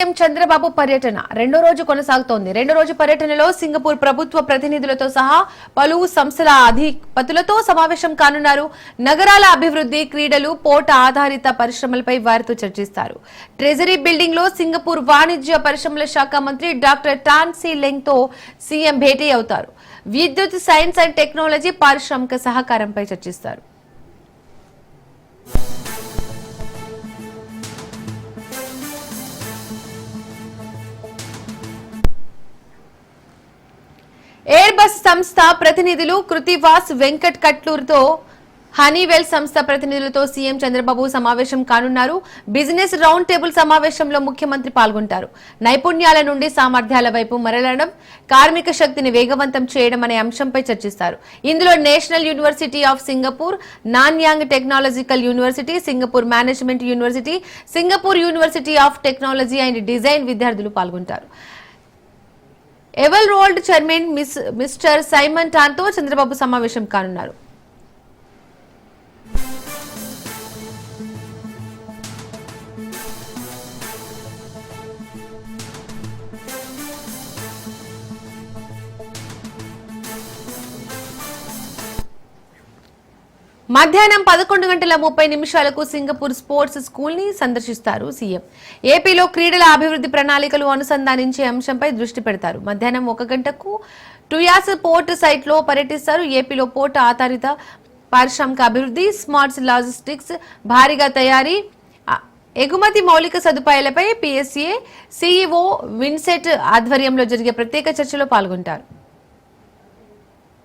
CM Chandrababu పర్యటన. రెండో రోజు కొనసాగుతోంది. రెండో రోజు పర్యటనలో సింగపూర్ ప్రభుత్వ ప్రతినిధులతో సహా పలు సంస్థల అధిపతులతో సమావేశం కానున్నారు. నగరాల అభివృద్ధి క్రీడలు పోట ఆధారిత పరిశ్రమలపై వారితో చర్చిస్తారు. ట్రెజరీ బిల్డింగ్లో సింగపూర్ వాణిజ్య పరిశ్రమల శాఖ మంత్రి డాక్టర్ టాన్సీ లెంగ్తో సీఎం భేటీ అవుతారు. విద్యుత్ సైన్స్ అండ్ టెక్నాలజీ పారిశ్రామిక సహకారంపై చర్చిస్తారు. ఎయిర్ సంస్థ ప్రతినిధులు కృతివాస్ వెంకట్ కట్లూరుతో హనీవెల్ సంస్థ ప్రతినిధులతో సీఎం చంద్రబాబు సమావేశం కానున్నారు. బిజినెస్ రౌండ్ టేబుల్ సమావేశంలో ముఖ్యమంత్రి పాల్గొంటారు. నైపుణ్యాల నుండి సామర్థ్యాల వైపు మరలడం కార్మిక శక్తిని వేగవంతం చేయడం అనే అంశంపై చర్చిస్తారు. ఇందులో national university of Singapore Nanyang technological university Singapore management university Singapore university of technology and design విద్యార్థులు పాల్గొంటారు. ఎవల్ రోల్డ్ చైర్మన్ మిస్ మిస్టర్ సైమన్ టాన్తో చంద్రబాబు సమావేశం కానున్నారు. మధ్యాహ్నం పదకొండు గంటల ముప్పై నిమిషాలకు సింగపూర్ స్పోర్ట్స్ స్కూల్ని సందర్శిస్తారు సీఎం. ఏపీలో క్రీడల అభివృద్ధి ప్రణాళికలు అనుసంధానించే అంశంపై దృష్టి పెడతారు. మధ్యాహ్నం ఒక గంటకు టుయాస్ పోర్ట్ సైట్లో పర్యటిస్తారు. ఏపీలో పోర్ట్ ఆధారిత పారిశ్రామిక అభివృద్ధి స్మార్ట్ లాజిస్టిక్స్ భారీగా తయారీ ఎగుమతి మౌలిక సదుపాయాలపై పిఎస్ఏ సీఈఓ విన్సెట్ ఆధ్వర్యంలో జరిగే ప్రత్యేక చర్చలో పాల్గొంటారు.